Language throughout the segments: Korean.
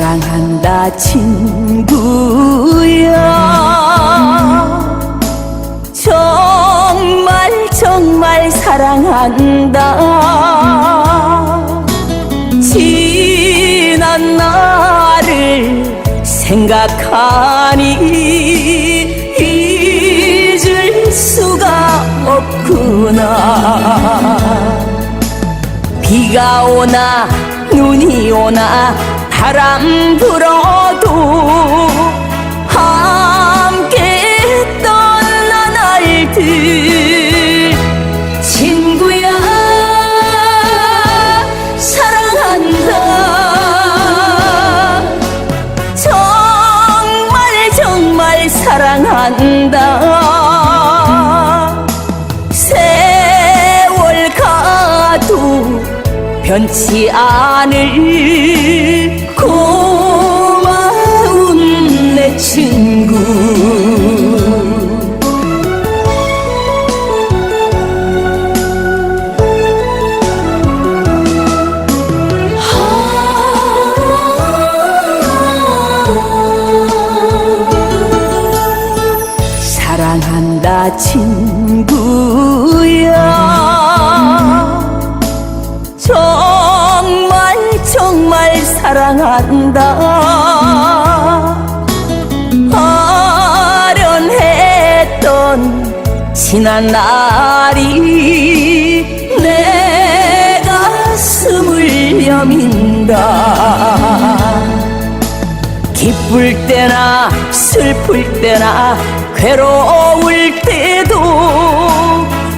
사랑한다 친구야 정말 정말 사랑한다. 지난 나를 생각하니 잊을 수가 없구나. 비가 오나 눈이 오나 바람 불어도 변치 않을 고마운 내 친구. 사랑한다 친구야. 정말 사랑한다. 아련했던 지난 날이 내 가슴을 여민다. 기쁠 때나 슬플 때나 괴로울 때도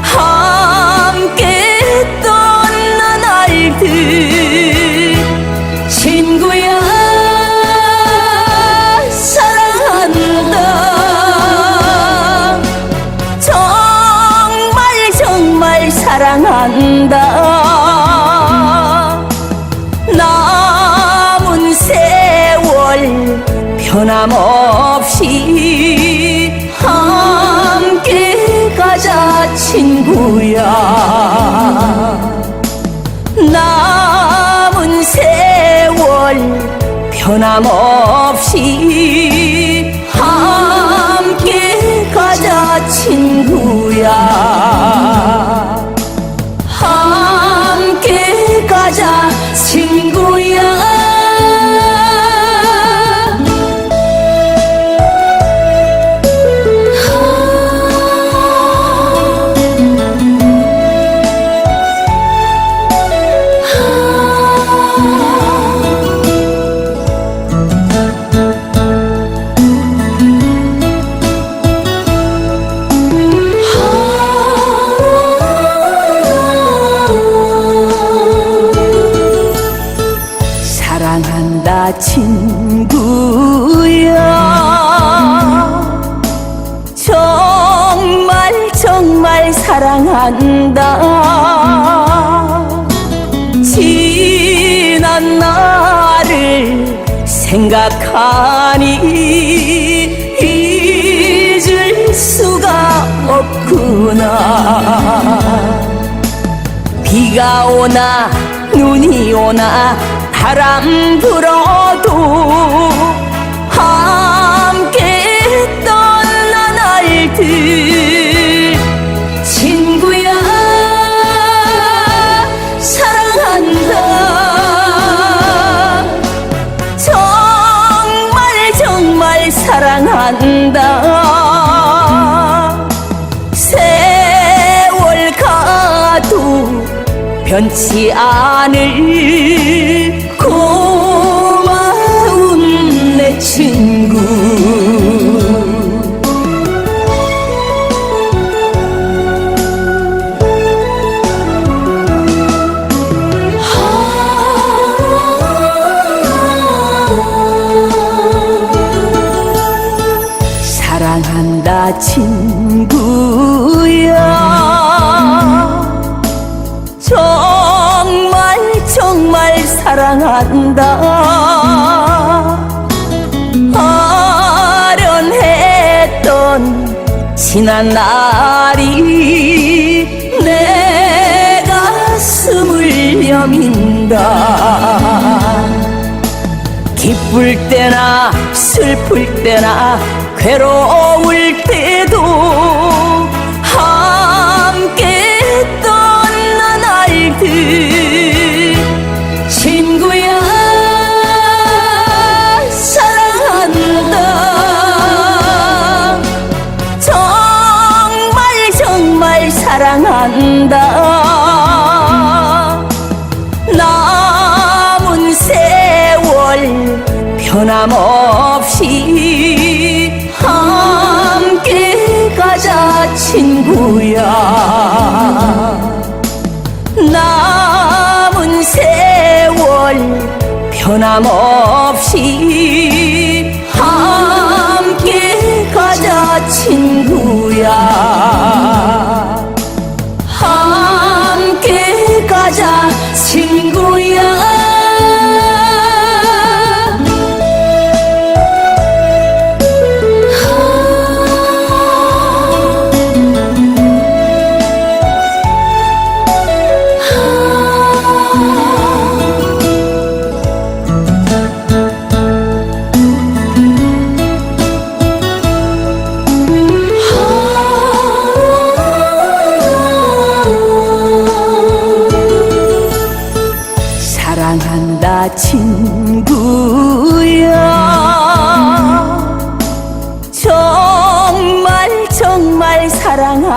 함께 했던 나날들 변함없이 함께 가자 친구야. 남은 세월 변함없이 함께 가자 친구야 친구야 정말 정말 사랑한다. 지난 날을 생각하니 잊을 수가 없구나. 비가 오나 눈이 오나 바람 불어도 함께 했던 나날들. 친구야 사랑한다. 정말 정말 사랑한다. 세월 가도 변치 않을 친구야. 정말 정말 사랑한다. 아련했던 지난 날이 내 가슴을 여민다 기쁠 때나 슬플 때나 괴로울 때도 함께 했던 나날들. 친구야 사랑한다. 정말 정말 사랑한다. 남은 세월 변함없 변함없이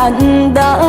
사